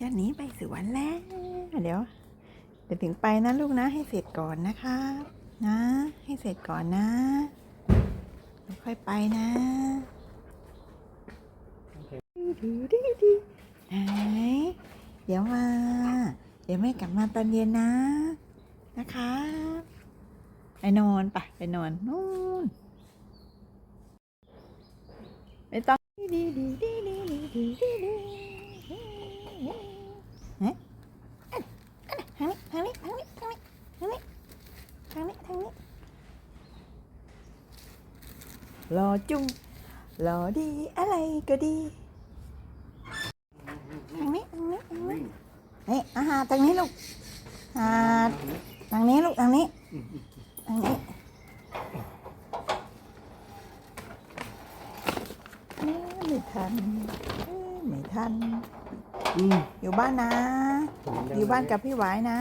จะหนีไปสวนแล้วเดี๋ยวเดี๋ยวถึงไปนะลูกนะ ให้เสร็จก่อนนะครับนะ ให้เสร็จก่อนนะเดี๋ยวค่อยไปนะดูดิดิไหนเดี๋ยวมา เดี๋ยวแม่กลับมาตอนเย็นนะ นะครับไปนอนไปไปนอนนู่นไม่ต้องดีดีดีดีดี đấy thằng này thằng này thằng này thằng này thằng này thằng này thằng này lò chung lò đi ở đây cơ đi. Thằng này thằng này thằng này đấy à ha thằng này luôn à thằng này luôn thằng này thằng này thằng. Này หม่ทัน อืมอยู่บ้านนะ อยู่บ้านกับพี่หวายนะ